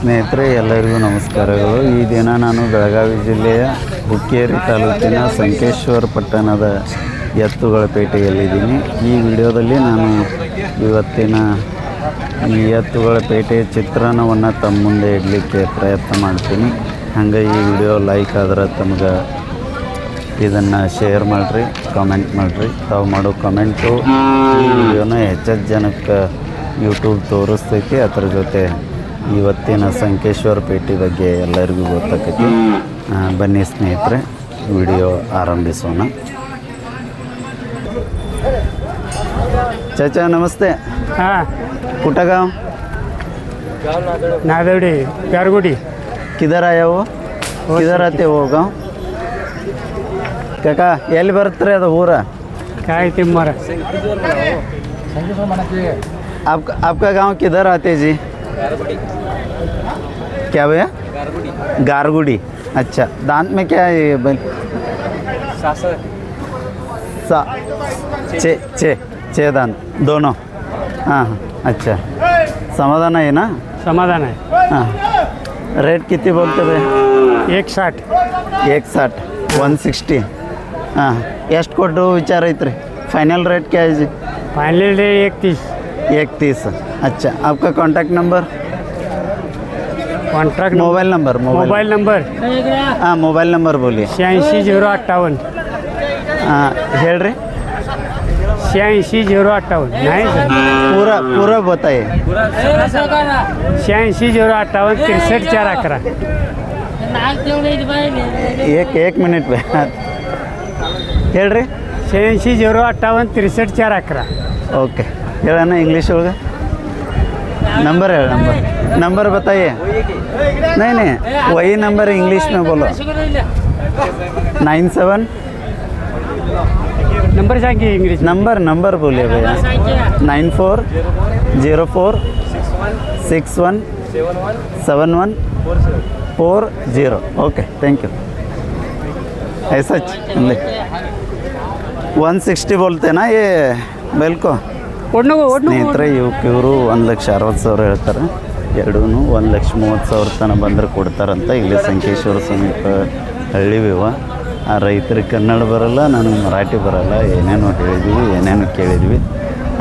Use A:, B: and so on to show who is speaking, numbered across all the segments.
A: ಸ್ನೇಹಿತರೆ, ಎಲ್ಲರಿಗೂ ನಮಸ್ಕಾರಗಳು. ಈ ದಿನ ನಾನು ಬೆಳಗಾವಿ ಜಿಲ್ಲೆಯ ಹುಕ್ಕೇರಿ ತಾಲೂಕಿನ ಸಂಕೇಶ್ವರ ಪಟ್ಟಣದ ಎತ್ತುಗಳ ಪೇಟೆಯಲ್ಲಿದ್ದೀನಿ. ಈ ವಿಡಿಯೋದಲ್ಲಿ ನಾನು ಇವತ್ತಿನ ಈ ಎತ್ತುಗಳ ಪೇಟೆಯ ಚಿತ್ರಣವನ್ನು ತಮ್ಮ ಮುಂದೆ ಇಡಲಿಕ್ಕೆ ಪ್ರಯತ್ನ ಮಾಡ್ತೀನಿ. ಹಂಗೆ ಈ ವಿಡಿಯೋ ಲೈಕ್ ಆದ್ರೆ ತಮ್ಗೆ ಇದನ್ನು ಶೇರ್ ಮಾಡಿರಿ, ಕಾಮೆಂಟ್ ಮಾಡಿರಿ. ತಾವು ಮಾಡೋ ಕಮೆಂಟು ಈ ವಿಡಿಯೋನ ಹೆಚ್ಚೆಚ್ಚು ಜನಕ್ಕೆ ಯೂಟ್ಯೂಬ್ ತೋರಿಸ್ತೈತಿ, ಅದ್ರ ಜೊತೆ ಇವತ್ತಿನ ಸಂಕೇಶ್ವರ ಪೇಟೆ ಬಗ್ಗೆ ಎಲ್ಲರಿಗೂ ಗೊತ್ತಾಕೈತಿ ಆ, ಬನ್ನಿ ಸ್ನೇಹಿತರೆ ವಿಡಿಯೋ ಆರಂಭಿಸೋಣ ಚಾಚಾ ನಮಸ್ತೆ
B: हां
A: कुठं गाव
B: नादवडी गारगोडी
A: किधर आया वो किधर आते हो गाव ಕಾಕ ಎಲ್ಲಿ ಬರುತ್ತೆ ಅದು ಊರ
B: काय ते मर
A: आपका आपका गांव किधर आते जी क्या भैया गारगुड़ी अच्छा दांत में क्या है ये बन? सा चे चे चे दांत दोनों हाँ हाँ अच्छा समाधान है ना
B: समाधान है
A: हाँ रेट कितनी बोलते बोलತದೆ
B: एक साठ
A: एक साठ ಒನ್ ಸಿಕ್ಸ್ಟಿ ಹಾಂ ಎಷ್ಟು ಕೊಟ್ಟು ವಿಚಾರ ಐತ್ರಿ ಫೈನಲ್ ರೇಟ್ ಕ್ಯಾಜ್
B: फाइनल रेट एक तीस
A: इकतीस। अच्छा आपका contact
B: number
A: contract mobile number
B: mobile number
A: हाँ मोबाइल नंबर बोलिए।
B: छियासी ज़ीरो अट्ठावन।
A: हाँ हेड
B: छियासी ज़ीरो अट्ठावन। नहीं सर।
A: पूरा पूरा बताइए।
B: छियासी ज़ीरो अट्ठावन तिरसठ चार अकरा
A: एक एक मिनट में हेड
B: छियासी ज़ीरो अट्ठावन तिरसठ चार अकरा
A: ओके। ಹೇಳಣ್ಣ ಇಂಗ್ಲೀಷ್ ಒಳಗೆ नंबर है नंबर नंबर बताइए नहीं नहीं वही नंबर इंग्लिश में बोलो नाइन सेवन
B: नंबर सांग की इंग्लिश
A: नंबर नंबर बोलिए भैया nine four zero four six one seven one four zero okay thank you ऐसा वन सिक्सटी बोलते ना ये बैल को ಸ್ನೇಹಿತರೆ ಇವಕ್ಕೆ ಇವರು ಒಂದು ಲಕ್ಷ ಅರವತ್ತು ಸಾವಿರ ಹೇಳ್ತಾರೆ. ಎರಡೂ ಒಂದು ಲಕ್ಷ ಮೂವತ್ತು ಸಾವಿರ ತನಕ ಬಂದರೆ ಕೊಡ್ತಾರಂತ ಇಲ್ಲಿ ಸಂಕೇಶ್ವರ ಸಮೀಪ ಹಳ್ಳಿ ವಿವ. ಆ ರೈತರಿಗೆ ಕನ್ನಡ ಬರಲ್ಲ, ನಾನು ಮರಾಠಿ ಬರಲ್ಲ. ಏನೇನು ಹೇಳಿದ್ವಿ, ಏನೇನು ಕೇಳಿದ್ವಿ.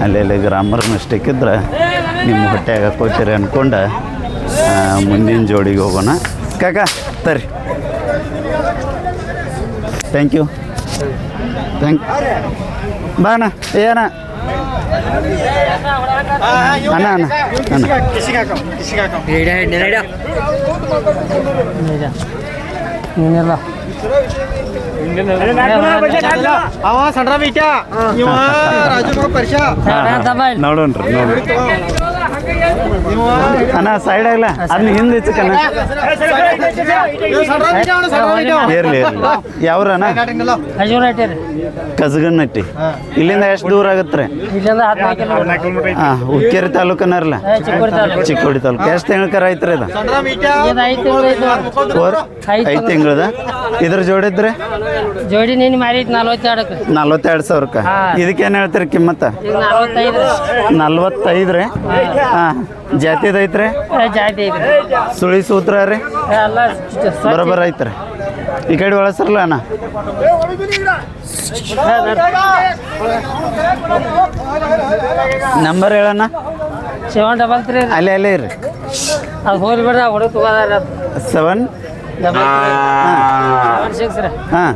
A: ಅಲ್ಲೆಲ್ಲ ಗ್ರಾಮರ್ ಮಿಸ್ಟೇಕ್ ಇದ್ರೆ ನಿಮ್ಮ ಹೊಟ್ಟೆ ಹಾಕೋತೀರಿ ಅಂದ್ಕೊಂಡು ಮುಂದಿನ ಜೋಡಿಗೆ ಹೋಗೋಣ. ಕಾಕ ತರಿ ಥ್ಯಾಂಕ್ ಯು ಥ್ಯಾಂಕ್ ಬಾಣ, ಏನ? ಅಣ್ಣ ಅಣ್ಣ ಅಣ್ಣ
B: ಏನಿಲ್ಲ
C: ಅವ ಸಣ್ಣ ಬೀಟ ಇವ ರಾಜು ಮಗ ಪರಿಷ
A: ನೋಡೋಣ್ರಿ ನೋಡ್ರಿ ಅಣ್ಣ ಸೈಡ್ ಆಗಲ್ಲ ಅದನ್ನ ಹಿಂದೆ
C: ಬೀಟ
A: ಇರ್ಲಿ ಇರ್ಲಿ. ಕಸಗನ್ನಟ್ಟಿ ಇಲ್ಲಿಂದ ಎಷ್ಟು ದೂರ ಆಗತ್ತೆ ರೀ
B: ಇಲ್ಲಿಂದ ಹದಿನಾಲ್ಕು
A: ಹಾಂ ಹುಕ್ಕೇರಿ ತಾಲೂಕನರ್ಲ ಚಿಕ್ಕೋಡಿ ತಾಲೂಕು. ಎಷ್ಟು ತಿಂಗಳ ಐತ್ರಿ ಓರ್ ಐದು ತಿಂಗಳದ? ಇದ್ರ ಜೋಡಿದ್ರೆ
B: ಜೋಡಿ ನೀನು ಮಾರಿದ್ ನಲ್ವತ್ತೆರಡಕ್ಕೆ
A: ನಲ್ವತ್ತೆರಡು ಸಾವಿರಕ್ಕೆ.
B: ಇದಕ್ಕೆ
A: ಇದಕ್ಕೇನು ಹೇಳ್ತೀರಿ ಕಿಮ್ಮತ್ತ? ನಲ್ವತ್ತೈದ್ರೆ? ಹಾಂ. ಜಾತಿದ ಐತ್ರಿ
B: ಜಾತಿ ಐತ್ರಿ.
A: ಸುಳಿ ಸೂತ್ರ ರೀ?
B: ಎಲ್ಲ
A: ಬರೋಬ್ಬರ ಐತ್ರಿ. ಈ ಕಡೆ ಒಳಸರ್ಲ ಅಣ್ಣ. ನಂಬರ್ ಹೇಳಣ್ಣ
B: ಸೆವೆನ್ ಡಬಲ್ ತ್ರೀ
A: ಅಲ್ಲೇ ಅಲ್ಲೇ ಇರ್ರಿ.
B: ಅದು ಹೋಗಿ ಬಿಡ್ರ ಹುಡುಗ ತಗೋದಾರ
A: ಸೆವೆನ್
B: ಸಿಕ್ಸ್ ರೀ
A: ಹಾಂ.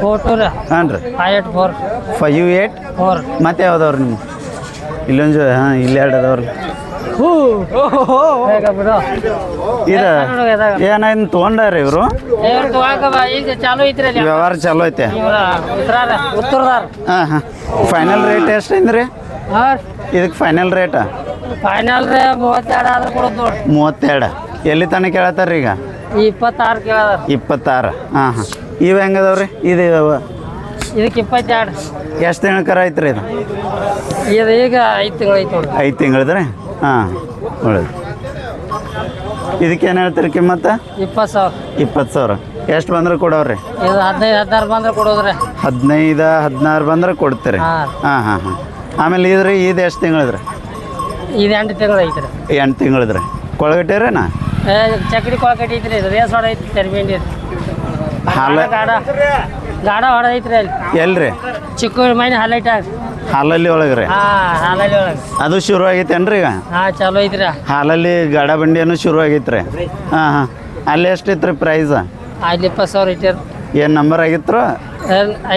B: ಫೋರ್ ಟು ರೀ.
A: ಹಾಂ. ರೀ.
B: Five eight four
A: five eight
B: four
A: ಮತ್ತೆ ಯಾವ್ದವ್ರಿ ನಿಮ್ಮ ಇಲ್ಲೊಂದು ಹಾಂ ಇಲ್ಲಿ ಎರಡು ಅದಾವ್ರಿ ಇದು
B: ನೋಡು ಎದಾಗ.
A: ಏನ ಇನ್ನು ತೊಗೊಂಡಾರ ಇವರು? ವ್ಯವಹಾರ ಚಲೋ ಐತೆ. ಹಾಂ ಹಾಂ. ಫೈನಲ್ ರೇಟ್ ಎಷ್ಟು ಐತ್ರಿ?
B: ಹಾಂ.
A: ಇದಕ್ಕೆ ಫೈನಲ್ ರೇಟ
B: ಫೈನಲ್ ಮೂವತ್ತೆರಡು
A: ಎಲ್ಲಿ ತನಕ ಕೇಳತ್ತಾರ ಈಗ?
B: ಇಪ್ಪತ್ತಾರು ಕೇಳದ
A: ಇಪ್ಪತ್ತಾರು. ಹಾಂ ಹಾಂ. ಇವು ಹೆಂಗದವ್ರಿ? ಇದು
B: ಇದಕ್ಕೆ ಇಪ್ಪತ್ತೆರಡು.
A: ಎಷ್ಟು ತಿಂಗಳ ಐತ್ರಿ ಇದು?
B: ಇದು ಈಗ ಐದು ತಿಂಗಳು ಐತೆ
A: ಐದು ತಿಂಗಳದ್ರಿ? ಹಾಂ ಇದಕ್ಕೆ ಇದಕ್ಕೇನು ಹೇಳ್ತೀರಿ ಕಿಮ್ಮತ್ತ?
B: ಇಪ್ಪತ್ತು ಸಾವಿರ.
A: ಇಪ್ಪತ್ತು ಸಾವಿರ. ಎಷ್ಟು ಬಂದ್ರೆ ಕೊಡೋರಿ
B: ಇದು ಹದಿನೈದು ಹದಿನಾರು ಬಂದ್ರೆ ಕೊಡೋದ್ರಿ.
A: ಹದಿನೈದು ಹದಿನಾರು ಬಂದ್ರೆ ಕೊಡ್ತೀರಿ.
B: ಹಾಂ.
A: ಹಾಂ ಹಾಂ ಹಾಂ. ಆಮೇಲೆ ಇದ್ರಿ ಇದು ಎಷ್ಟು ತಿಂಗಳಿದ್ರಿ?
B: ಇದು ಎಂಟು ತಿಂಗಳು ಐತ್ರಿ.
A: ಎಂಟು ತಿಂಗಳದ್ರಿ. ಏ
D: ಚಕ್ಡಿ ಕೊಳಗಟ್ಟಿ ಐತ್ರಿ ರೇಸ್ ಹೊಡ ಐತಿ ತೆರಬೇಂಡಿ
A: ಹಾಲ
D: ಗಾಡ ಗಾಡ ಹೊಡ ಐತ್ರಿ ಅಲ್ಲಿ.
A: ಎಲ್ರಿ?
D: ಚಿಕ್ಕ ಮೈನ ಹಾಲೈಟ್
A: ಹಾಲಲ್ಲಿ ಒಳಗ್ರಿ
D: ಹಾ ಹಾಲಲ್ಲಿ ಒಳಗೆ.
A: ಅದು ಶುರು ಆಗೈತೇನ್ರಿ ಈಗ?
D: ಹಾ ಚಲೋ ಐತ್ರಿ.
A: ಹಾಲಲ್ಲಿ ಗಾಡ ಬಂಡಿಯನ್ನು ಶುರು ಆಗೈತ್ರಿ ಹಾಂ ಹಾಂ. ಅಲ್ಲಿ ಎಷ್ಟಿತ್ರಿ ಪ್ರೈಸ್
D: ಅಲ್ಲಿ ಇಪ್ಪತ್ತು ಸಾವಿರ ಐತಿ
A: ಏನು ನಂಬರ್ ಆಗಿತ್ತು?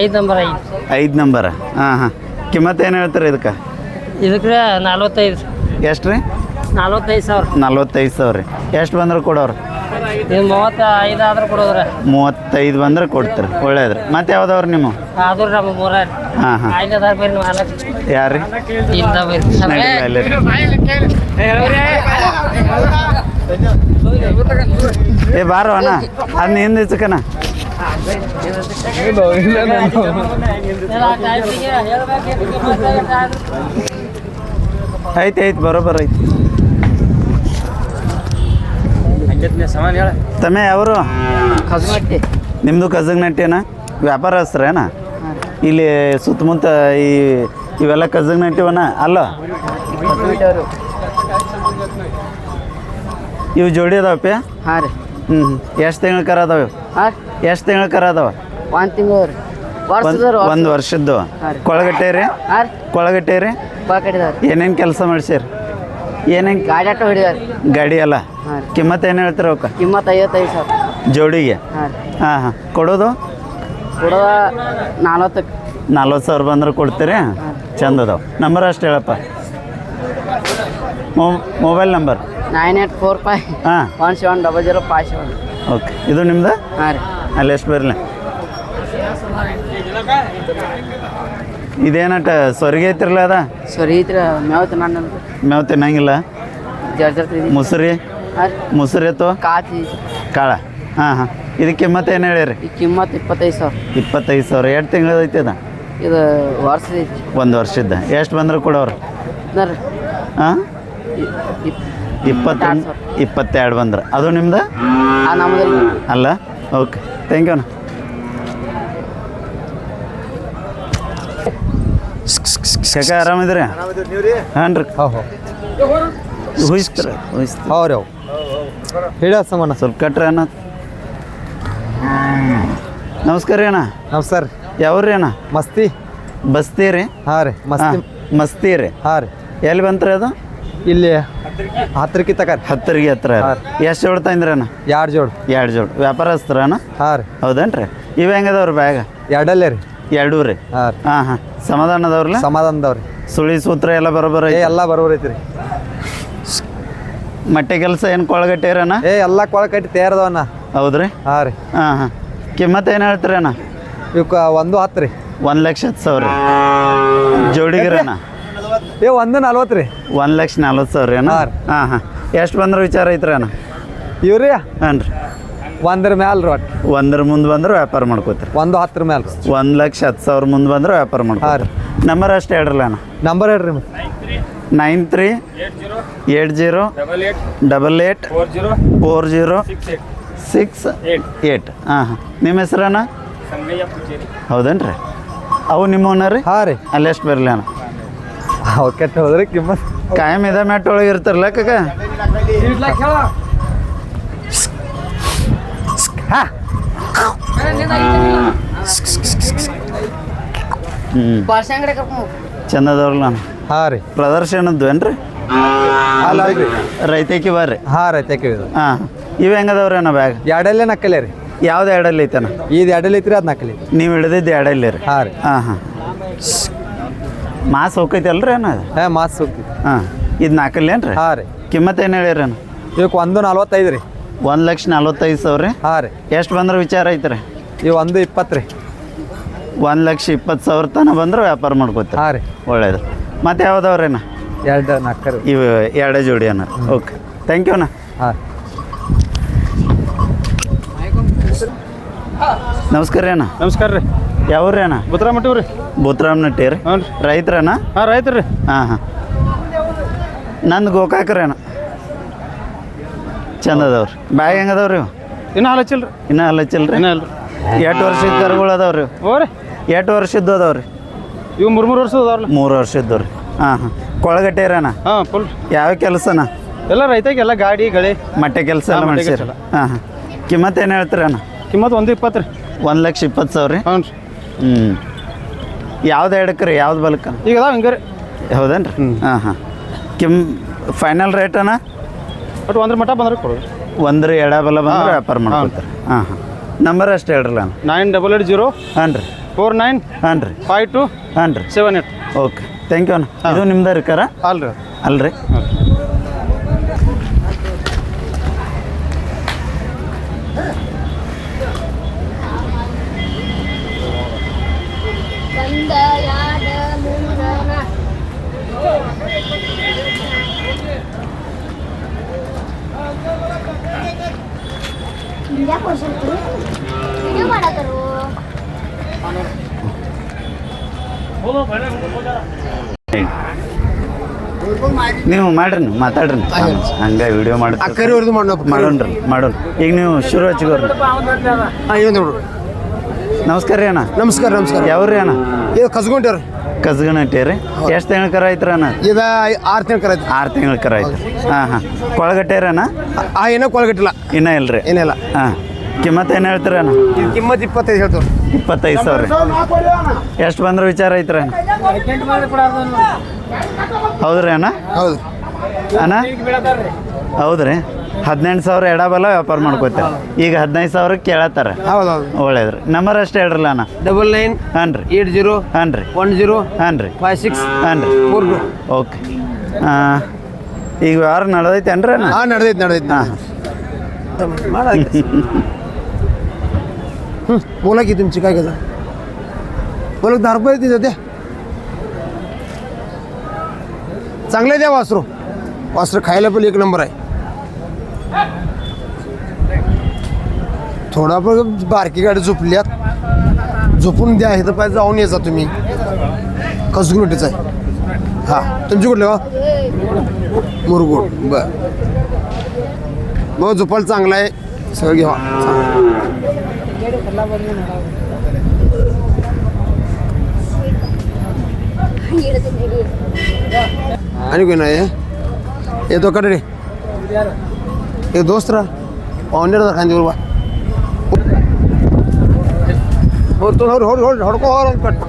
D: ಐದು ನಂಬರ್ ಐತಿ
A: ಐದು ನಂಬರ್ ಹಾಂ ಹಾಂ. ಕಿಮ್ಮತ್ತು ಏನು ಹೇಳ್ತೀರಿ ಇದಕ್ಕೆ?
D: ಇದಕ್ಕೆ ನಲ್ವತ್ತೈದು.
A: ಎಷ್ಟು ರೀ?
D: ನಲ್ವತ್ತೈದು ಸಾವಿರ.
A: ನಲ್ವತ್ತೈದು ಸಾವಿರ ರೀ. ಎಷ್ಟು ಬಂದ್ರೆ ಕೊಡೋರು?
D: ಇದು ಮೂವತ್ತ ಐದು ಆದ್ರೆ ಕೊಡೋದ್ರ.
A: ಮೂವತ್ತೈದು ಬಂದ್ರೆ ಕೊಡ್ತೀರಿ ಒಳ್ಳೇದ್ರಿ. ಮತ್ತೆ ಯಾವ್ದವ್ರಿ ನಿಮ್ಮ?
D: ಆದ್ರೂ ನಮ್ಮ ಮೂರ.
A: ಹಾಂ ಹಾಂ.
D: ಐದು ಅದಾರ ನೀವು
A: ಏ ಬಾರೋ ಅಣ್ಣ. ಅದನ್ನ ಹಿಂದೆ ಇಚ್ಚಕನ ಐತೆ ಐತೆ ಬರೋಬರ್ ಐತಿ. ತಮ್ಮ ಯಾವರು? ನಿಮ್ಮದು ಕಜಗ್ನಟ್ಟಿನ ವ್ಯಾಪಾರಸ್ತ್ರೇನ ಇಲ್ಲಿ ಸುತ್ತಮುತ್ತ ಈ ಇವೆಲ್ಲ ಕಜಗ್ನಟ್ಟಿವನ ಅಲ್ಲ. ಇವು ಜೋಡಿ ಅದಾವಪ್ಪ
D: ಹಾಂ ರೀ.
A: ಹ್ಞೂ ಎಷ್ಟು ತಿಂಗಳ ಕರ ಅದಾವ?
D: ಹಾಂ?
A: ಎಷ್ಟು ತಿಂಗಳ ಕರ ಅದಾವ?
D: ಒಂದು ತಿಂಗಳು ರೀ.
A: ಒಂದು ಒಂದು ವರ್ಷದ್ದು. ಕೊಳಗಟ್ಟೆ ರೀ? ಕೊಳಗಟ್ಟೆ ರೀ? ಏನೇನು ಕೆಲಸ ಮಾಡ್ಸಿರಿ ಏನೇನು
D: ಗಾಡಿ ಆಟೋ ಹಿಡಿದಾರೆ?
A: ಗಾಡಿ ಅಲ್ಲ
D: ಹಾಂ ರೀ.
A: ಕಿಮ್ಮತ್ತು ಏನು ಹೇಳ್ತೀರ ಅವಕ್ಕೆ?
D: ಕಿಮ್ಮತ್ತು ಐವತ್ತೈದು ಸಾವಿರ.
A: ಜೋಡಿಗೆ?
D: ಹಾಂ ರೀ.
A: ಹಾಂ ಹಾಂ. ಕೊಡೋದು?
D: ಕೊಡೋದ ನಲ್ವತ್ತಕ್ಕೆ
A: ನಲ್ವತ್ತು ಸಾವಿರ ಬಂದ್ರೆ ಕೊಡ್ತೀರಿ? ಚಂದ ಅದಾವ. ನಂಬರ್ ಅಷ್ಟು ಹೇಳಪ್ಪ. Mobile number?
D: Nine eight four five
A: ಹಾಂ.
D: One seven double zero five seven.
A: Okay. ಇದು ನಿಮ್ದು?
D: ಹಾಂ ರೀ.
A: ಅಲ್ಲಿ ಎಷ್ಟು ಬರಲಿ? ಇದೇನಟ ಸೊರಿಗೆ ಐತಿರಲ್ಲ ಅದ?
D: ಸರಿ ಐತ್ರ ಮೇವ್ ನನ್ನ
A: ಮೇವು ತಿನ್ನಂಗಿಲ್ಲ?
D: ಮೊಸರಿ
A: ಮುಸುರಿ?
D: ಹಾಂ ರೀ.
A: ಮುಸುರಿ ಅಥವಾ
D: ಕಾಚಿ
A: ಕಾಳ? ಹಾಂ ಹಾಂ. ಇದಕ್ಕೆ ಕಿಮ್ಮತ್ತು ಏನು ಹೇಳಿರಿ?
D: ಈ ಕಿಮ್ಮತ್ ಇಪ್ಪತ್ತೈದು ಸಾವಿರ.
A: ಇಪ್ಪತ್ತೈದು ಸಾವಿರ. ಎರಡು ತಿಂಗಳು ಐತಿ ಅದ?
D: ಇದು ವರ್ಷದ ಐತಿ.
A: ಒಂದು ವರ್ಷದ ಎಷ್ಟು ಬಂದ್ರೆ ಕೊಡೋರು?
D: ನೋಡ್ರಿ
A: ಹಾಂ
D: ಇ- ಇಪ್-
A: ಇಪ್ಪತ್ತೊಂದು ಇಪ್ಪತ್ತೆರಡು ಬಂದ್ರೆ. ಅದು ನಿಮ್ದು?
D: ಆ ನಮ್ಮದಲ್ಲಿ
A: ಅಲ್ಲ? ಓಕೆ. ಥ್ಯಾಂಕ್ ಯು ಅಣ್ಣ. ಕಾಕ ಆರಾಮಿದ್ರಿ? ಹಾಂ ರೀ ಹುಯಿಸ್ತಾರೆ ಹುಯಿಸ್ತಾರೆ
C: ಹೌ ರೀ ಹೇಳಿ ಸಮಾನ.
A: ಸ್ವಲ್ಪ ಕಟ್ರಿ ಅಣ್ಣ. ನಮಸ್ಕಾರ ರೀ ಅಣ್ಣ.
C: ನಮಸ್ಕಾರ
A: ಯಾವ್ರಿ ಅಣ್ಣ?
C: ಮಸ್ತಿ.
A: ಬಸ್ತಿ ರೀ?
C: ಹಾಂ ರೀ ಮಸ್ತಿ.
A: ಹಾಂ, ಮಸ್ತಿ ರೀ.
C: ಹಾಂ ರೀ.
A: ಎಲ್ಲಿ ಬಂತ್ರಿ ಅದು?
C: ಇಲ್ಲಿ ಹತ್ರಕ್ಕೆ ತಕ
A: ಹತ್ತರಿಗೆ ಹತ್ರ ಎಷ್ಟು ಜೋಡ್ ತಂದ್ರಿ ಅಣ್ಣ?
C: ಎರಡು ಜೋಡ್.
A: ಎರಡು ಜೋಡ್. ವ್ಯಾಪಾರಸ್ತ್ರ ಅಣ್ಣ?
C: ಹಾಂ ರೀ.
A: ಹೌದೇನ್ರಿ? ಇವು ಹೆಂಗದವ್ರಿ ಬ್ಯಾಗ?
C: ಎರಡಲ್ಲೇ ರೀ.
A: ಎರಡೂ ರೀ?
C: ಹಾಂ
A: ಹಾಂ ಹಾಂ.
C: ಸಮಾಧಾನದವ್ರಿ
A: ಸುಳಿ ಸೂತ್ರ ಎಲ್ಲ ಬರೋಬರ
C: ಏ ಎಲ್ಲ ಬರೋಬರೈತ್ರಿ ರೀ.
A: ಮಟ್ಟೆ ಕೆಲಸ ಏನು ಕೊಳಗಟ್ಟಿರಣ್ಣ
C: ಏ ಎಲ್ಲ ಕೊಳ ಕಟ್ಟಿ ತೇರದವನ್ನ
A: ಹೌದ್ರಿ?
C: ಹಾಂ ರೀ.
A: ಹಾಂ ಹಾಂ. ಕಿಮ್ಮತ್ತು ಏನು ಹೇಳ್ತೀರಿ ಅಣ್ಣ?
C: ಇವಕ್ಕೆ ಒಂದು ಹತ್ತು ರೀ.
A: ಒಂದು ಲಕ್ಷ ಹತ್ತು ಸಾವಿರ ಜೋಡಿಗಿರಣ್ಣ?
C: ಏ ಒಂದು ನಲ್ವತ್ತು ರೀ.
A: ಒಂದು ಲಕ್ಷ ನಲ್ವತ್ತು ಸಾವಿರ ಅಣ್ಣ?
C: ಹಾಂ
A: ಹಾಂ ಹಾಂ. ಎಷ್ಟು ಬಂದ್ರೆ ವಿಚಾರ ಐತ್ರಿ ಅಣ್ಣ?
C: ಇವ್ರಿ?
A: ಹಾಂ ರೀ.
C: ಒಂದ್ರ ಮ್ಯಾಲ ರೊಟ್ಟಿ
A: ಒಂದ್ರ ಮುಂದೆ ಬಂದ್ರೆ ವ್ಯಾಪಾರ ಮಾಡ್ಕೋತೀರಿ.
C: ಒಂದು ಹತ್ತರ ಮ್ಯಾಲ.
A: ಒಂದು ಲಕ್ಷ ಹತ್ತು ಸಾವಿರ ಮುಂದೆ ಬಂದ್ರೆ ವ್ಯಾಪಾರ ಮಾಡ್ಕೋತೀರಿ. ನಂಬರ್ ಅಷ್ಟು ಹೇಳ್ರಲ್ಲ ಅಣ್ಣ.
C: ನಂಬರ್ ಹೇಳ್ರಿ ಮತ್ತೆ
A: nine three eight zero double eight four zero six eight ಹಾಂ ಹಾಂ. ನಿಮ್ಮ ಹೆಸ್ರಣ್ಣ ಹೌದೇನ್ರಿ? ಅವು ನಿಮ್ಮ ರೀ?
C: ಹಾಂ ರೀ.
A: ಅಲ್ಲಿ ಎಷ್ಟು ಬರಲಿ ಅಣ್ಣ?
C: ಅವು ಕೆಟ್ಟ ಹೋದ್ರಿ ಕಿಮ್ಮತ್.
A: ಕಾಯಂ ಇದೆ ಮ್ಯಾಟ್ ಒಳಗೆ ಇರ್ತಾರಲ್ಲ ಕಾಕ ಹ್ಞೂ ಚಂದ ಅದಾವ್ರಲ್ಲ
C: ಹಾಂ ರೀ.
A: ಪ್ರದರ್ಶನದ್ದು ಏನ್ರಿ?
C: ಅಲ್ಲ ರೀ
A: ರೈತೈಕಿ ಬರ್ರಿ.
C: ಹಾಂ ರೀ ಇದು.
A: ಹಾಂ. ಇವು ಹೆಂಗದವ್ರಿ ಅಣ್ಣ ಬ್ಯಾಗ್?
C: ಎರಡಲ್ಲೇ ನಕ್ಕಲೆ ರೀ.
A: ಯಾವ್ದು ಎರಡಲ್ಲಿ ಐತನ
C: ಇದು ಎರಡಲ್ಲಿ ಐತ್ರಿ ಅದು ನಕ್ಕಲಿ
A: ನೀವು ಹಿಡಿದಿದ್ದು ಎರಡಲ್ಲಿ ರೀ?
C: ಹಾಂ ರೀ.
A: ಹಾಂ ಹಾಂ. ಮಾಸ್ ಹೋಗೈತಿ ಅಲ್ರಿ ಅಣ್ಣ ಅದು?
C: ಹಾಂ ಮಾಸ್ ಹೋಗ್ತಿ
A: ಹಾಂ. ಇದು ನಾಲ್ಕಲ್ಲೇನು ರೀ
C: ಹಾಂ ರೀ.
A: ಕಿಮ್ಮತ್ತು ಏನು ಹೇಳಿರಿ ಅಣ್ಣ?
C: ಇವಕ್ಕೆ ಒಂದು ನಲ್ವತ್ತೈದು ರೀ.
A: ಒಂದು ಲಕ್ಷ ನಲ್ವತ್ತೈದು ಸಾವಿರ ರೀ?
C: ಹಾಂ ರೀ.
A: ಎಷ್ಟು ಬಂದ್ರೆ ವಿಚಾರ ಐತ್ರಿ?
C: ಇವು ಒಂದು ಇಪ್ಪತ್ತು ರೀ.
A: ಒಂದು ಲಕ್ಷ ಇಪ್ಪತ್ತು ಸಾವಿರ ತನಕ ಬಂದ್ರೆ ವ್ಯಾಪಾರ ಮಾಡ್ಕೋತೀರಿ?
C: ಹಾಂ ರೀ.
A: ಒಳ್ಳೇದು. ಮತ್ತೆ ಯಾವ್ದವ್ರೇನ ಅಣ್ಣ?
C: ಎರಡು ನಾಲ್ಕು ರೀ.
A: ಇವು ಎರಡೇ ಜೋಡಿ ಅಣ್ಣ. ಓಕೆ ಥ್ಯಾಂಕ್ ಯು ಅಣ್ಣ.
C: ಹಾಂ.
A: ನಮಸ್ಕಾರ ರೀ ಅಣ್ಣ.
C: ನಮಸ್ಕಾರ ರೀ.
A: ಯಾವ್ರಿ ಅಣ್ಣ?
C: ಬುತ್ರಾಮ್ ಮಟ್ಟಿವ್ ರೀ?
A: ಬುತ್ರಾಮ್ ನಟ್ಟಿ ರೀ. ರೈತ್ರಣ್ಣ
C: ಹಾಂ ರೈತರು ರೀ.
A: ಹಾಂ ಹಾಂ. ನಂದು ಗೋಕಾಕ್ರಿ ಅಣ್ಣ. ಚಂದ ಅದಾವ್ರಿ ಬ್ಯಾಗ್ ಹೆಂಗೆ ಅದಾವ್ರಿ ಇವು
C: ಇನ್ನೂ ಹಾಲು ಹಚ್ಚಿಲ್ಲ ರೀ
A: ಇನ್ನೂ ಹಲ್ಲಚ್ಚಿಲ್ಲ ರೀ
C: ಇನ್ನೂ ಇಲ್ಲ ರೀ
A: ಎಷ್ಟು ವರ್ಷದ ಕರುಗಳು ಅದಾವ್ರಿ?
C: ಓ ರೀ
A: ಎಷ್ಟು ವರ್ಷದ್ದು ಅದಾವ್ರಿ?
C: ಇವು ಮೂರು ಮೂರು ವರ್ಷ ಅದಾವ್ರಲ್ಲ.
A: ಮೂರು ವರ್ಷದ್ದು ರೀ. ಹಾಂ ಹಾಂ. ಕೊಳಗಟ್ಟೆ ಅಣ್ಣ
C: ಹಾಂ ಫುಲ್
A: ಯಾವ ಕೆಲಸನ?
C: ಎಲ್ಲ ರೈತಾಗ ಎಲ್ಲ ಗಾಡಿ ಗಳಿ.
A: ಮಟ್ಟೆ ಕೆಲಸ ಎಲ್ಲ
C: ಮಟ್ಟೆ
A: ಹಾಂ ಹಾಂ. ಕಿಮ್ಮತ್ತು ಏನು ಹೇಳ್ತೀರಿ ಅಣ್ಣ?
C: ಕಿಮ್ಮತ್ ಒಂದು ಇಪ್ಪತ್ತು ರೀ.
A: ಒಂದು ಲಕ್ಷ ಇಪ್ಪತ್ತು ಸಾವಿರ ರೀ?
C: ಹ್ಞೂ ರೀ.
A: ಹ್ಞೂ ಯಾವ್ದು ಎಡಕ್ರಿ ರೀ ಯಾವ್ದು ಬಲಕ?
C: ಈಗ ಅದಾವ ಹಿಂಗೆ ರೀ.
A: ಹೌದೇನು ರೀ ಹಾಂ ಹಾಂ. ಕಿಮ್ ಫೈನಲ್ ರೇಟ್ ಅಣ್ಣ?
C: ಬಟ್ ಒಂದ್ರ ಮಟ್ಟ ಬಂದ್ರೆ ಕೊಡು.
A: ಒಂದ್ರ ಎಡ ಬಲ ಬಂದ್ರೆ ವ್ಯಾಪಾರ
C: ಮಾಡ್ಕೊಳ್ತಾರೆ
A: ಮಾಡ್ಕೊತಾರೆ ಹಾಂ ಹಾಂ. ನಂಬರ್ ಅಷ್ಟು ಹೇಳ್ರಲ್ಲ.
C: ನೈನ್ ಡಬಲ್ ಏಟ್ ಜೀರೋ
A: ಹಾಂ ರೀ.
C: ಫೋರ್ ನೈನ್
A: ಹಾಂ ರೀ.
C: ಫೈವ್ ಟು
A: ಹಾಂ ರೀ.
C: Seven eight
A: okay thank you ಅಣ್ಣ. ಇದು ನಿಮ್ದು ರೀ ಅಲ್ರಿ.
C: ಅಲ್ಲ ರೀ
A: ಅಲ್ರಿ
E: ಒಂದ ಎರಡ ಮೂರ ನಾಲ್ಕು ಹಿಂಗ್ಯಾಕ್ ವರ್ಷಾಯ್ತು? ವಿಡಿಯೋ ಮಾಡತ್ತಾರು
A: ನೀವು ಮಾಡ್ರಿ ನೀವು ಮಾತಾಡ್ರಿ. ಹಂಗೆ ವಿಡಿಯೋ ಮಾಡಿ
F: ಅಕ್ಕರಿವರೆದು ಮಾಡೋಣ
A: ಮಾಡೋಣ್ರಿ ಮಾಡೋಣ ಈಗ ನೀವು ಶುರು
F: ಏನು ನೋಡು.
A: ನಮಸ್ಕಾರ ರೀ ಅಣ್ಣ.
F: ನಮಸ್ಕಾರ ನಮಸ್ಕಾರ.
A: ಯಾವ್ರಿ ಅಣ್ಣ?
F: ಇದು ಕಸ್ಕೊಂಡ್ಯಾರ
A: ಕಸ್ಗನಟ್ಟಿ ರೀ ಎಷ್ಟು ತಿಂಗಳ ಕರ ಐತ್ರ ಅಣ್ಣ?
F: ಇದ ಆರು ಕರ ಐತಿ
A: ಆರು ತಿಂಗಳ ಕರ ಐತಿ ಹಾಂ ಹಾಂ. ಕೊಳಗಟ್ಟೆ ರೀ
F: ಆ ಏನೋ ಕೊಳಗಟ್ಟಿಲ್ಲ.
A: ಇನ್ನೂ ಇಲ್ರಿ
F: ಏನಿಲ್ಲ
A: ಹಾಂ. ಕಿಮ್ಮತ್ ಏನು ಹೇಳ್ತೀರ
F: ಕಿಮ್ಮತ್ ಇಪ್ಪತ್ತೈದು ಹೇಳ್ತೀವಿ.
A: ಇಪ್ಪತ್ತೈದು ಸಾವಿರ ಎಷ್ಟು ಬಂದ್ರೆ ವಿಚಾರ ಐತ್ರ ಹೌದ್ರಿ ಅಣ್ಣ?
F: ಹೌದು.
A: ಅಣ್ಣ? ಹೌದ್ರಿ. ಹದಿನೆಂಟು ಸಾವಿರ ಎಡಬಲ ವ್ಯಾಪಾರ ಮಾಡ್ಕೋತಾರೆ ಈಗ ಹದಿನೈದು ಸಾವಿರಕ್ಕೆ ಕೇಳತ್ತಾರ
F: ಹೌದು ಹೌದು
A: ಒಳ್ಳೇದ್ರಿ ನಂಬರ್ ಅಷ್ಟೇ ಹೇಳ್ರಲ್ಲ ಅಣ್ಣ
F: ಡಬಲ್ ನೈನ್
A: ಹಾಂ ರೀ
F: ಏಟ್ ಜೀರೋ
A: ಹಾಂ ರೀ
F: ಒನ್ ಜೀರೋ
A: ಹಾಂ ರೀ
F: ಫೈವ್ ಸಿಕ್ಸ್
A: ಹಾಂ ರೀ
F: ಫೋರ್ ಟು
A: ಓಕೆ ಈಗ ವ್ಯವಹಾರ ನಡೆದೈತೇನ್ರಿ ಅಣ್ಣ
F: ಹಾಂ ನಡೆದೈತಿ ನಡೆದೈತಿ
A: ಹಾಂ
F: ಮಾಡ हं, बोला की तुमची काय कसं बोला दहा रुपये देते ते चांगले द्या वासरू वासरू खायला पण एक नंबर आहे थोडा पण बारकी गाडी झोपल्यात. झोपून द्या इथं पाहिजे जाऊन यायचा तुम्ही. कसगुनटीचा आहे? हां तुमची कुठले का मुरगुड बर. मग झोपायला चांगला आहे. सगळं घ्या. आणि कोण आहे? येतो कडे ಏ ದೋಸ್ತ್ರ ಅವನ್ನೇನದ ಕಂದಿಲ್ವ ಹೊತ್ತು ಹೊರ ಹೊರ ಹೊರ ಹೊಡ್ಕೋ ಹೊರ ಕಟ್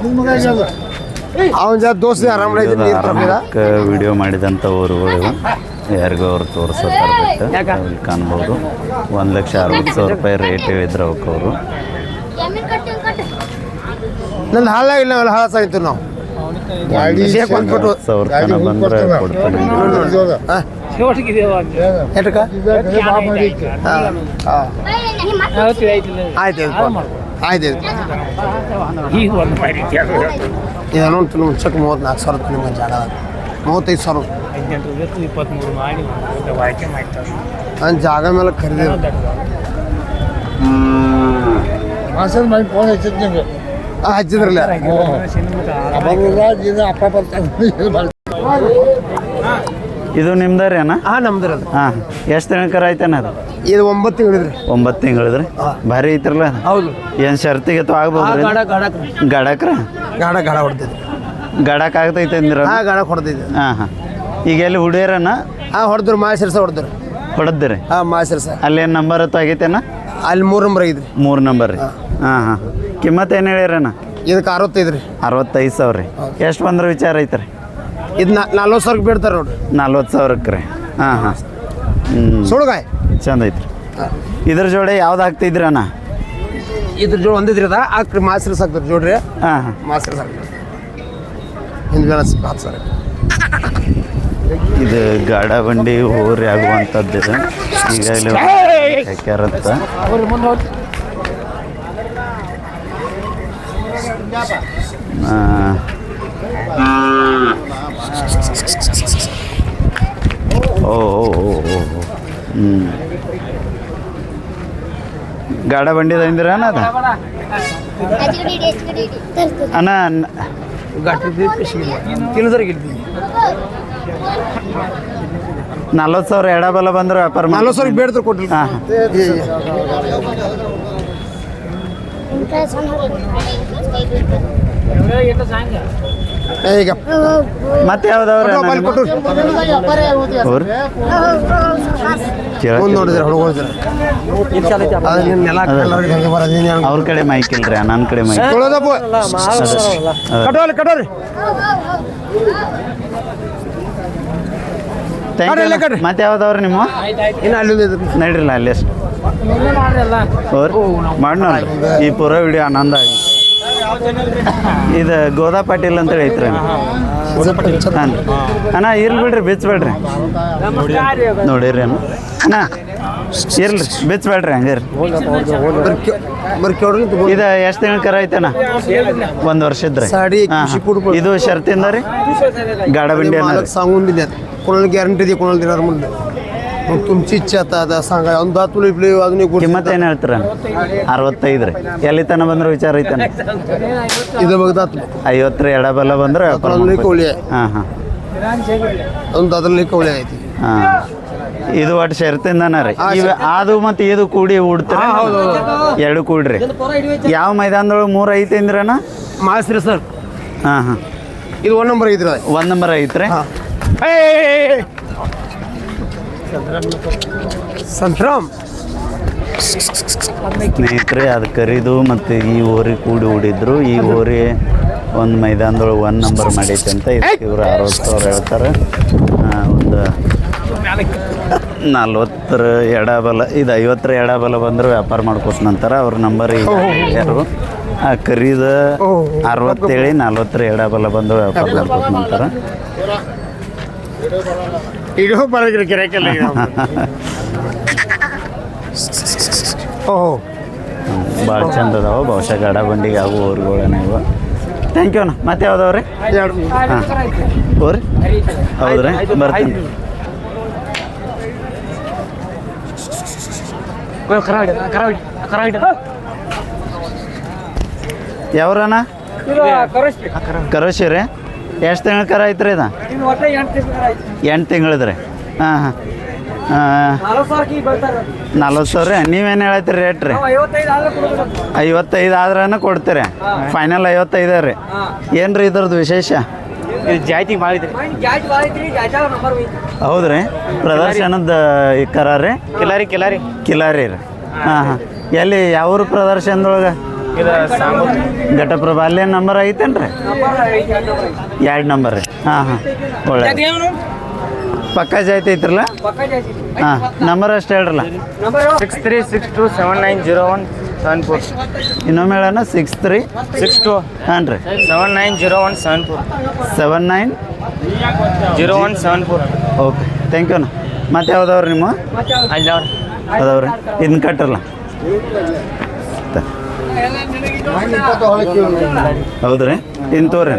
F: ಉದ್ಮ ಅವನ ಜೊತೆ ದೋಸ್ತ ಆರಾಮ
A: ವಿಡಿಯೋ ಮಾಡಿದಂಥ ಊರುಗಳು ಯಾರಿಗೂ ಅವ್ರು ತೋರಿಸೋದು ಕಾಣ್ಬೋದು. ಒಂದು ಲಕ್ಷ ಅರವತ್ತು ಸಾವಿರ ರೂಪಾಯಿ ರೇಟ್ ಇದ್ರ ಅವರು
F: ನನ್ನ ಹಾಳಾಗಿಲ್ಲ ನಾವೆಲ್ಲ ಹಾಳ ಸಾಯ್ತು ನಾವು. ಕೊಂಡ್ಬಿಟ್ಟು
A: ಸಾವಿರ ತನಕ ಬಂದ್ರೆ ಕೊಡ್ತಾನೆ.
F: ಎಟಕ ಆಯ್ತು ಆಯ್ತು
B: ಒಂದು
F: ಇದನ್ನು ತುಂಬ ಮುಂಚಕ್ಕೆ ಮೂವತ್ತ್ನಾಲ್ಕು ಸಾವಿರ ನಿಮ್ಮ ಜಾಗ ಮೂವತ್ತೈದು ಸಾವಿರ.
B: ಒಂದು
F: ನನ್ನ ಜಾಗ ಮೇಲೆ ಖರೀದಿ
G: ಮಾಸದ ಮಾಡಿ ಫೋನ್
F: ಹಚ್ಚಿದ್ರಲ್ಲ?
A: ಇದು ನಿಮ್ದ ರೀ ಅಣ್ಣ?
F: ಹಾಂ ನಮ್ದು ಅದು
A: ಹಾಂ ಎಷ್ಟು ತಿಂಗಳ ಐತೇನ ಅದು?
F: ಇದು ಒಂಬತ್ತು ತಿಂಗಳಿದ್ರಿ
A: ಒಂಬತ್ತು ತಿಂಗಳಿದ್ರಿ ಭಾರಿ ಐತ್ರಲ್ಲ
F: ಹೌದು.
A: ಏನು ಶರ್ತಿಗೆ
F: ಆ
A: ಆಗ್ಬೋದು
F: ಗಾಡ ಗಾಡ
A: ಗಡಕ್ರ?
F: ಗಾಡ ಗಾಡ ಹೊಡ್ತಿದ್ವಿ
A: ಗಡಕ್ ಆಗ್ತೈತೆ ಅಂದಿರ
F: ಹಾಂ ಗಾಡ ಹೊಡ್ತಿದ್ವಿ
A: ಹಾಂ ಹಾಂ. ಈಗ ಎಲ್ಲಿ ಹುಡಿಯರನ್ನ
F: ಹಾಂ ಹೊಡೆದ್ರು ಮಾಸಿರ್ಸ ಹೊಡೆದ್ರು.
A: ಹೊಡೆದ್ರಿ?
F: ಹಾಂ ಮಾಸಿರ್ಸ
A: ಅಲ್ಲೇನು ನಂಬರ್ ಹೊತ್ತು ಆಗೈತೇನ
F: ಅಲ್ಲಿ ಮೂರು ನಂಬರ್ ಐತ್ರಿ.
A: ಮೂರು ನಂಬರ್ ರೀ ಹಾಂ ಹಾಂ. ಕಿಮ್ಮತ್ತು ಏನು ಹೇಳಿರಣ್ಣ?
F: ಇದಕ್ಕೆ ಅರವತ್ತೈದು ರೀ.
A: ಅರವತ್ತೈದು ಸಾವಿರ ರೀ. ಎಷ್ಟು ಬಂದ್ರೆ ವಿಚಾರ ಐತ್ರಿ?
F: ಇದು ನಲ್ವತ್ತು ಸಾವಿರಕ್ಕೆ ಬಿಡ್ತಾರೆ ನೋಡ್ರಿ.
A: ನಲ್ವತ್ತು ಸಾವಿರಕ್ಕೆ ರೀ. ಹಾಂ ಹಾಂ. ಹ್ಞೂ
F: ಸುಳ್ಗಾಯ್
A: ಚಂದ ಐತ್ರಿ. ಇದ್ರ ಜೋಡಿ ಯಾವ್ದು ಹಾಕ್ತಿದ್ರಿ ಅಣ್ಣ?
F: ಇದ್ರ ಜೋಡಿ ಒಂದಿದ್ರಿ ಅದ. ಆ ಮಾಸ್ರ ಸಾಕ್ತಾರೆ ಜೋಡ್ರಿ.
A: ಹಾಂ ಹಾಂ.
F: ಮಾಸ್ರ ಸಾಕ್ತಾರೆ ಹಿಂದೆ ಬೇಡ ಹತ್ತು ಸಾವಿರ
A: ಇದು ಗಾಡ ಬಂಡಿ ಹೋರಿ ಆಗುವಂಥದ್ದು ಈಗಾಗಲೇ ಹಾಕ್ಯಾರಂತ ಆ, ಓ ಓ ಓ ಓ ಓ. ಹ್ಞೂ ಗಾಡ ಬಂಡಿದ ಅಂದಿರ ಅಣ್ಣ ಅದ ಅಣ್ಣ ನ-
F: ಗಾಟಿ ತಿನ್ನು ಸರಿ ಗಿಡ್ತೀವಿ
A: ನಲ್ವತ್ತು ಸಾವಿರ ಎಡಬಲ ಬಂದ್ರೆ ವ್ಯಾಪಾರ ಮಾಡಿ
F: ನಲ್ವತ್ತು ಸಾವಿರಕ್ಕೆ ಬೇಡ್ತಾರೆ ಕೊಟ್ರಿ ಈಗ
A: ಮತ್ತೆ ಯಾವ್ದವ್ರ. ಅವ್ರು ಕಡೆ ಮೈಕ್ ಇಲ್ರಿ ನನ್ನ ಕಡೆ ಮೈಕ್. ಮತ್ತೆ ಯಾವ್ದವ್ರಿ ನಿಮ್ಮ?
F: ಇನ್ನು ಅಲ್ಲಿ.
A: ನಡ್ರಿಲ್ಲ ಅಲ್ಲಿ ಎಷ್ಟು ಮಾಡ್ನಲ್ರಿ. ಈ ಪೂರ ವಿಡಿಯೋ ಆನಂದ ಆಗಿ ಇದು ಗೋದಾ ಪಾಟೀಲ್ ಅಂತೇಳಿ ಹೇಳ್ತಾರೆ ಅಣ್ಣ ಇರ್ಲಿ ಬಿಡ್ರಿ ಬಿಚ್ಬೇಡ್ರಿ. ನೋಡಿರಿ ಅಣ್ಣ. ಅಣ್ಣ ಇರ್ಲಿ
F: ಬಿಚ್ಬೇಡ್ರಿ ಹಂಗಿರಿ
A: ಇದು ಎಷ್ಟು ತಿಂಗಳ ಕರ ಐತಣ್ಣ ಒಂದು ವರ್ಷದ್ರಿ ಇದು ಶರ್ತಿಂದ ರೀ?
F: ಗಾಡ
A: ಬಿಂಡಿ
F: ಗ್ಯಾರಂಟಿ ಇದೆಯಾ ಕೊಡಲ್ ಮುಂದೆ. दे कोणाला देणार म्हणलं मग तुमची इच्छा आता आता सांगा ಒಂದು दात तुला इकडे अजून एक गोष्ट
A: ಕಿಮ್ಮತ್ತು ಏನು ಹೇಳ್ತೀರ ಅರವತ್ತೈದು ರೀ ಎಲ್ಲಿ ತನ ಬಂದ್ರೆ ವಿಚಾರ ಐತನ
F: इथं बघ दात
A: ಐವತ್ತರ ಎಡಬಲ ಬಂದ್ರೆ ವ್ಯಾಪಾರ
F: दाताला लई कवली आहे
A: ಹಾಂ ಹಾಂ
F: अजून दादाला लई कवली आहे ती
A: ಹಾಂ ಇದು ಒಟ್ಟು ಶರ್ತಿಂದನ ರೀ ಇವ ಅದು ಮತ್ತು ಇದು ಕೂಡಿ ಉಡ್ತಾರೆ ಎರಡು ಕೂಡ್ರಿ ಯಾವ ಮೈದಾನದೊಳಗೆ ಮೂರು ಐತೆ ಅಂದ್ರನ
F: ಮಾಸ್ತ್ರಿ ಸರ್
A: ಹಾಂ ಹಾಂ
F: ಇದು ಒನ್ ನಂಬರ್ ಐತ್ರಿ ಅದು.
A: ಒಂದು ನಂಬರ್ ಐತ್ರಿ
F: ಹಾ. ಸಂತ್ರಾಮ್
A: ಸ್ನೇಹಿತರೆ ಅದು ಕರಿದು ಮತ್ತು ಈ ಓರಿ ಕೂಡಿ ಹೂಡಿದ್ರು ಈ ಓರಿ ಒಂದು ಮೈದಾನದೊಳಗೆ ಒನ್ ನಂಬರ್ ಮಾಡೈತೆ ಅಂತ ಇವರು ಅರವತ್ತು ಸಾವಿರ ಹೇಳ್ತಾರೆ. ಒಂದು ನಲ್ವತ್ತರ ಎಡಬಲ ಇದು ಐವತ್ತರ ಎಡಬಲ ಬಂದ್ರೆ ವ್ಯಾಪಾರ ಮಾಡ್ಕೋತ ನಂತರ ಅವ್ರ ನಂಬರ್ ಯಾರು ಆ ಕರೀದ ಅರವತ್ತೇಳಿ ನಲ್ವತ್ತರ ಎಡಬಲ ಬಂದು ವ್ಯಾಪಾರ ಮಾಡ್ಕೋತ ನಂತರ.
F: ಇಡೋ ಬರೋದ್ರಿ ಗಿರಾಕಿಲ್ಲ ಓಹೋ.
A: ಭಾಳ ಚಂದ ಅದಾವ ಬಹುಶಃ ಗಡ ಬಂಡಿಗೆ ಆಗು ಊರುಗಳನ್ನ ಇವ. ಥ್ಯಾಂಕ್ ಯು ಅಣ್ಣ. ಮತ್ತೆ ಯಾವ್ದವ್ರಿ?
F: ಎರಡು
A: ಹಾಂ. ಹೋರಿ ಹೌದ್ರಿ ಬರ್ತೀನಿ. ಯಾವ್ರಣ್ಣ? ಕರೋಶಿ ರೀ. ಎಷ್ಟು ತಿಂಗಳ ಕರ ಐತ್ರಿ ಇದು? ಎಂಟು ತಿಂಗಳದ್ರಿ? ಹಾಂ ಹಾಂ. ನಲ್ವತ್ತು ಸಾವಿರ? ರೀ ನೀವೇನು ಹೇಳತ್ತೀರಿ ರೇಟ್ ರೀ? ಐವತ್ತೈದು ಆದ್ರನ ಕೊಡ್ತೀರಿ. ಫೈನಲ್ ಐವತ್ತೈದು ರೀ. ಏನು ರೀ ಇದ್ರದ್ದು ವಿಶೇಷ?
C: ಜಾತಿ
A: ಹೌದ್ರಿ. ಪ್ರದರ್ಶನದ ಕರಾರಿ ಕರ ರೀ?
C: ಕಿಲಾರಿ ಕಿಲಾರಿ.
A: ಕಿಲಾರಿ ರೀ. ಹಾಂ ಹಾಂ. ಎಲ್ಲಿ ಯಾವ ಪ್ರದರ್ಶನದೊಳಗೆ?
C: ಇದು ಸಾಂಬಾರ್
A: ಘಟಪ್ರಭಾ ಅಲ್ಲೇ ನಂಬರ್ ಐತೇನ್ರಿ? ರೀ ಎರಡು ನಂಬರ್ ರೀ. ಹಾಂ ಹಾಂ. ಒಳ್ಳೆ ಪಕ್ಕ ಜಾಯ್ತಿ ಐತ್ರಲ್ಲ? ಹಾಂ ನಂಬರ್ ಅಷ್ಟು ಹೇಳ್ರಲ್ಲ.
C: Six three six two seven nine zero one seven four
A: ಇನ್ನೊಮ್ಮೆ ಹೇಳೋಣ ಸಿಕ್ಸ್ ತ್ರೀ
C: ಸಿಕ್ಸ್ ಟು
A: ಹಾಂ ರೀ.
C: Seven nine zero one seven four
A: seven nine
C: zero one seven four
A: okay thank you ಅಣ್ಣ. ಮತ್ತೆ ಯಾವ್ದವ್ರಿ ನಿಮ್ಮ? ಅದಾವ್ರಿ. ಇದನ್ನ ಕಟ್ರಲ್ಲ. ಹೌದ್ರಿ? ಇನ್ನು ತೋರಿ?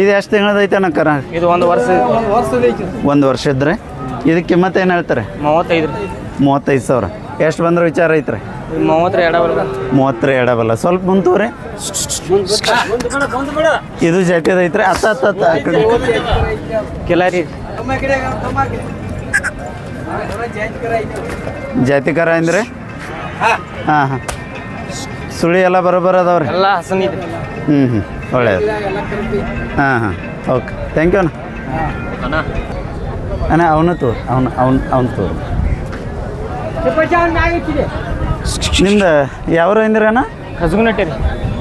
A: ಇದು ಎಷ್ಟು ತಿಂಗಳದೈತೆ ಐತೆ ಅಣ್ಣ ಕರ?
C: ಇದು ಒಂದು ವರ್ಷ
A: ಒಂದು ವರ್ಷ ಇದ್ರೆ? ಇದಕ್ಕೆ ಮತ್ತೆ ಏನು ಹೇಳ್ತಾರೆ?
C: ಮೂವತ್ತೈದು
A: ಮೂವತ್ತೈದು ಸಾವಿರ. ಎಷ್ಟು ಬಂದ್ರೆ ವಿಚಾರ ಐತ್ರಿ?
C: ಮೂವತ್ತರ ಎಡವಲ್ಲ
A: ಮೂವತ್ತರ ಎಡಬಲ್ಲ ಸ್ವಲ್ಪ ಮುಂತೂರಿ ಇದು ಜೊತೆದ ಐತ್ರಿ. ಅತ್ತ ಅತ್ತ ಅತ್ತ ಆ ಕಡೆ.
C: ಕಿಲಾರಿ.
A: ಜಾತಿ ಕರ ಅಂದ್ರೆ? ಹಾಂ. ಹಾಂ ಸುಳಿ ಎಲ್ಲ ಬರೋಬ್ಬರ ಅದಾವ್ರಿ.
C: ಎಲ್ಲ ಹಸನ ಇದೆ.
A: ಹ್ಞೂ ಹ್ಞೂ ಒಳ್ಳೆಯದು ಹಾಂ ಹಾಂ. ಓಕೆ. ಥ್ಯಾಂಕ್ ಯು ಅಣ್ಣ. ಅಣ್ಣ ಅವನು ತೋರಿ. ಅವ್ನು ಅವ್ನು ಅವ್ನು ತೋರಿ. ನಿಮ್ದು ಯಾವ್ರು ಅಣ್ಣ?
C: ಹಸುಗುನಟ್ಟಿ ರೀ.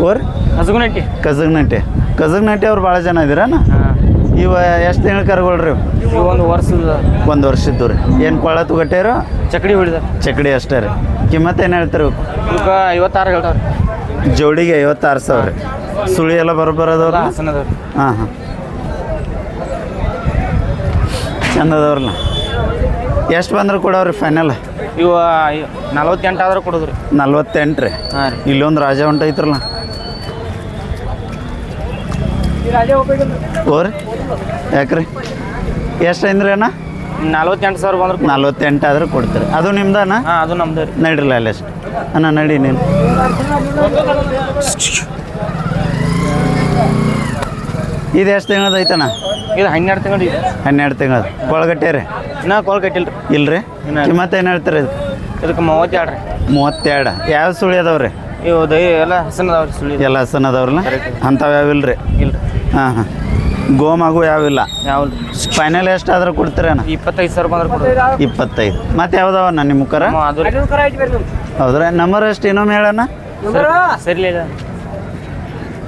A: ಓರ್
C: ಕಜಗುನಟ್ಟಿ
A: ಕಜಗುನಟ್ಟಿ ಕಜಗುನಟ್ಟಿ ಅವ್ರು ಭಾಳ ಜನ ಇದ್ದೀರಣ್ಣ ಇವ ಎಷ್ಟು ದಿನ ಕರ್ಗೊಳ್ರಿ
C: ಒಂದು ವರ್ಷದ
A: ಒಂದು ವರ್ಷದ್ದು ರೀ. ಏನು ಕೊಳ ತುಗಟ್ಟೇರು?
C: ಚಕಡಿ ಉಳಿದ.
A: ಚಕಡಿ ಅಷ್ಟೇ ರೀ. ಕಿಮ್ಮತ್ತು ಏನು ಹೇಳ್ತಾರೆ
C: ಐವತ್ತಾರು ಹೇಳ್ತಾವ್ರಿ.
A: ಜೋಡಿಗೆ ಐವತ್ತಾರು ಸಾವಿರ ರೀ. ಸುಳಿ ಎಲ್ಲ
C: ಬರ
A: ಹಾಂ ಹಾಂ. ಚಂದ ಅದಾವ್ರಲ್ಲ. ಎಷ್ಟು ಬಂದ್ರೆ ಕೊಡವ್ರಿ ಫೈನಲ್
C: ಇವು ನಲ್ವತ್ತೆಂಟು ಆದ್ರೆ ಕೊಡೋದ್ರಿ.
A: ನಲ್ವತ್ತೆಂಟು ರೀ.
C: ಹಾಂ ರೀ.
A: ಇಲ್ಲೊಂದು ರಾಜ ಹೊಂಟೈತ್ರಲ್ಲ ಓರಿ ಯಾಕ್ರಿ? ಎಷ್ಟು ಅಂದ್ರಿ ಅಣ್ಣ?
C: ನಲ್ವತ್ತೆಂಟು ಸಾವಿರ ಬಂದ್ರೆ
A: ನಲ್ವತ್ತೆಂಟು ಆದ್ರೆ ಕೊಡ್ತೀರಿ. ಅದು ನಿಮ್ದು
C: ಅಣ್ಣ ಅದು ನಮ್ದು
A: ನಡ್ರಲ್ಲ ಅಲ್ಲೇ ಅಷ್ಟು ಅಣ್ಣ ನಡಿ ನೀನು ಇದು ಎಷ್ಟು ತಿಂಗಳದ ಐತನ
C: ಇದು ಹನ್ನೆರಡು ತಿಂಗಳು
A: ಹನ್ನೆರಡು ತಿಂಗಳದ ಕೊಳಗಟ್ಟೆ ರೀ?
C: ಇನ್ನೂ ಕಾಲ್ ಇಲ್ಲ ರೀ
A: ಇಲ್ರಿ ಕಿಮ್ಮತ್ತು ಏನು ಹೇಳ್ತಾರೆ ಇದು?
C: ಇದಕ್ಕೆ ಮೂವತ್ತೆರಡು ರೀ.
A: ಮೂವತ್ತೆರಡು. ಯಾವ ಸುಳಿ ರೀ?
C: ಇವು ದೈ ಎಲ್ಲ ಹಸನ್ ಅದಾವ ರೀ ಸುಳಿ
A: ಎಲ್ಲ ಹಸನ್ ಅದಾವ್ರಲ್ಲ ಅಂಥವು ಯಾವಿಲ್ಲ ರೀ
C: ಇಲ್ಲ
A: ಹಾಂ ಹಾಂ. ಗೋಮಾಗು ಯಾವಿಲ್ಲ
C: ಯಾವ
A: ಫೈನಲ್ ಎಷ್ಟು ಆದ್ರೆ ಕೊಡ್ತೀರಣ್ಣ
C: ಇಪ್ಪತ್ತೈದು ಸಾವಿರ ಬಂದ್ರೆ ಕೊಡ್ತೀವಿ
A: ಇಪ್ಪತ್ತೈದು. ಮತ್ತೆ ಯಾವ್ದಾವಣ್ಣ ನಿಮ್ಮ ಮುಖರ ಹೌದ್ರ? ನಂಬರ್ ಎಷ್ಟು? ಇನ್ನೊಮ್ಮೆ ಹೇಳಣ್ಣ.
C: ಸರಿ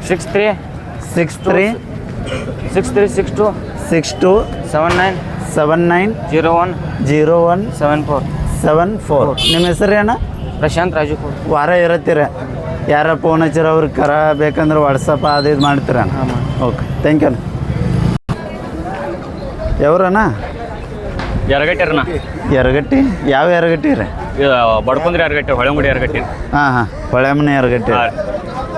C: six three
A: six three
C: six three six two
A: six two
C: seven nine
A: seven nine
C: zero one
A: zero one
C: seven four
A: seven four. ನಿಮ್ಮ ಹೆಸರು ಏನ?
C: ಪ್ರಶಾಂತ್ ರಾಜು
A: ವಾರ ಇರತ್ತೀರ. ಯಾರ ಫೋನ್ ಹಚ್ಚಿರ ಅವ್ರಿಗೆ ಕರ ಬೇಕಂದ್ರೆ ವಾಟ್ಸಪ್ ಅದು ಇದು ಮಾಡ್ತೀರ. ಓಕೆ ಥ್ಯಾಂಕ್ ಯು ಯಾವ್ರಣ್ಣ?
H: ಎರಗಟ್ಟಿರಣ
A: ಎರಗಟ್ಟಿ ಯಾವ ಎರಗಟ್ಟಿ ರೀ?
H: ಬಡ್ಕೊಂಡ್ರಿ ಎರಗಟ್ಟಿ ಹೊಳೆಮುಡಿ ಎರಗಟ್ಟಿ
A: ಹಾಂ ಹಾಂ. ಹೊಳೆಮನೆ ಎರಗಟ್ಟಿ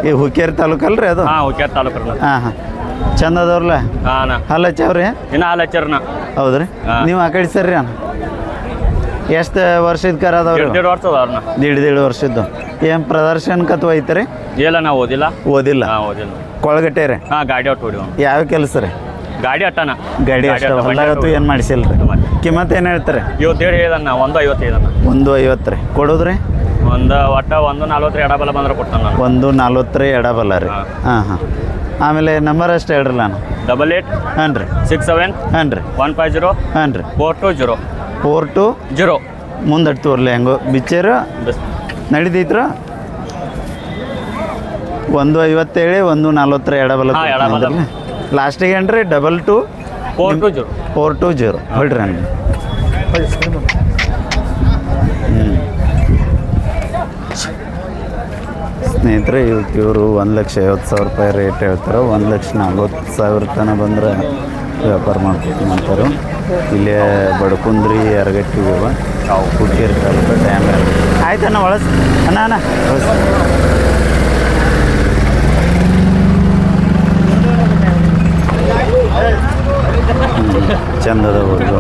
A: ಈ ಹುಕ್ಕೇರಿ ತಾಲೂಕಲ್ರಿ ಅದು?
H: ಹಾಂ ಹುಕ್ಕೇರಿ ತಾಲೂಕು
A: ಹಾಂ ಹಾಂ. ಚಂದ ಅದಾವ್ರಲ್ಲ
H: ಹಾಂ ನಾ
A: ಹಲ್ಲ ಹಚ್ಚಾವ್ರಿ
H: ಇನ್ನ ಹಾಲು ಹಚ್ಚಾರನ
A: ಹೌದ್ರಿ? ನೀವು ಆ ಕಡೆ ಸರ್ರಿ ಅಣ್ಣ? ಎಷ್ಟು ವರ್ಷದ ಕರ ಅದಾವ್ರಿ
H: ಎರಡು ವರ್ಷ
A: ದೀಡ್ ದೀಡ್ ವರ್ಷದ್ದು. ಏನು ಪ್ರದರ್ಶನಕ್ಕೆ ಅಥವಾ ಐತ್ರಿ?
H: ಇಲ್ಲ ನಾ ಓದಿಲ್ಲ.
A: ಓದಿಲ್ಲ?
H: ಹಾಂ ಓದಿಲ್ಲ.
A: ಕೊಳಗಟ್ಟೆ ರೀ?
H: ಹಾಂ ಗಾಡಿ ಒಟ್ಟು ಹೊಡಿವ
A: ಯಾವ ಕೆಲಸ ರೀ?
H: ಗಾಡಿ ಅಟ್ಟಣ
A: ಗಾಡಿ ಅಷ್ಟ
H: ಅಟ್ಟ,
A: ಹೊಲ್ದಾಗತ್ತು ಏನು ಮಾಡಿಸಿಲ್ಲ ರೀ?
H: ಮತ್ತೆ.
A: ಕಿಮ್ಮತ್ತು ಏನು ಹೇಳ್ತಾರೆ?
H: ಇವತ್ತೇಳು ಹೇಳಿದನ್ನ ಒಂದು ಐವತ್ತೈದನ್ನ
A: ಒಂದು ಐವತ್ತು ರೀ. ಕೊಡೋದ್ರಿ?
H: ಒಂದು ಒಟ್ಟ ಒಂದು ನಲ್ವತ್ತರ ಎಡಬಲ ಬಂದ್ರೆ ಕೊಡ್ತಾನೆ ಒಂದು
A: ಒಂದು ನಲ್ವತ್ತರ ಎಡಬಲ್ಲ ರೀ.
H: ಹಾಂ
A: ಹಾಂ. ಆಮೇಲೆ ನಂಬರ್ ಅಷ್ಟೇ ಹೇಳ್ರಿ ನಾನು.
H: ಡಬಲ್ ಏಟ್
A: ಹಾಂ ರೀ.
H: ಸಿಕ್ಸ್ ಸೆವೆನ್
A: ಹಾಂ ರೀ.
H: ಒನ್ ಫೈವ್ ಜೀರೋ
A: ಹಾಂ ರೀ.
H: Four two zero
A: four two
H: zero
A: ಮುಂದಟ್ಟು ತೋರ್ಲಿ ಹೆಂಗೋ. ಬಿಚ್ಚೇರು. ನಡೀತೈತ್ರ? ಒಂದು ಐವತ್ತೇಳಿ ಒಂದು ನಲ್ವತ್ತರ ಎಡಬಲ. ಲಾಸ್ಟಿಗೆ ಏನ್ರಿ? Double two
H: four two zero
A: four two zero ಹೊಡ್ರಿ ಹಂಗೆ. ಸ್ನೇಹಿತರೆ, ಇವತ್ತು ಇವರು ಒಂದು ಲಕ್ಷ ಐವತ್ತು ಸಾವಿರ ರೂಪಾಯಿ ರೇಟ್ ಹೇಳ್ತಾರೆ. ಒಂದು ಲಕ್ಷ ನಲ್ವತ್ತು ಸಾವಿರ ತನಕ ಬಂದ್ರೆ ವ್ಯಾಪಾರ ಮಾಡ್ಕೊತೀನಿ ಅಂತಾರೆ ಇಲ್ಲೇ ಬಡ್ಕುಂದ್ರಿ ಎರಗಟ್ಟಿ ಇವ ಕುಟ್ಟಿರ್ತಾರೆ ತಾಲೂಕು ಡ್ಯಾಮ್ ಅಣ್ಣ ಒಳಸ್ ಅಣ್ಣ ಅಣ್ಣ. ಚಂದದ ಹುಡುಗ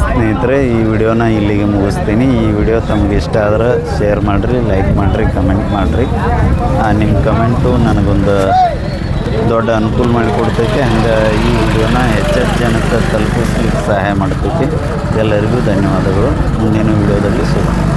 A: ಸ್ನೇಹಿತರೆ, ಈ ವಿಡಿಯೋನ ಇಲ್ಲಿಗೆ ಮುಗಿಸ್ತೀನಿ. ಈ ವಿಡಿಯೋ ತಮಗೆ ಇಷ್ಟ ಆದ್ರೆ ಶೇರ್ ಮಾಡಿರಿ, ಲೈಕ್ ಮಾಡಿರಿ, ಕಮೆಂಟ್ ಮಾಡಿರಿ. ನಿಮ್ಮ ಕಮೆಂಟು ನನಗೊಂದು ದೊಡ್ಡ ಅನುಕೂಲ ಮಾಡಿಕೊಡ್ತೈತಿ. ಹಂಗೆ ಈ ವಿಡಿಯೋನ ಹೆಚ್ಚೆಚ್ಚು ಜನಕ್ಕೆ ತಲುಪಿಸ್ಲಿಕ್ಕೆ ಸಹಾಯ ಮಾಡ್ತೈತಿ. ಎಲ್ಲರಿಗೂ ಧನ್ಯವಾದಗಳು. ಮುಂದಿನ ವಿಡಿಯೋದಲ್ಲಿ ಸಿಗೋಣ.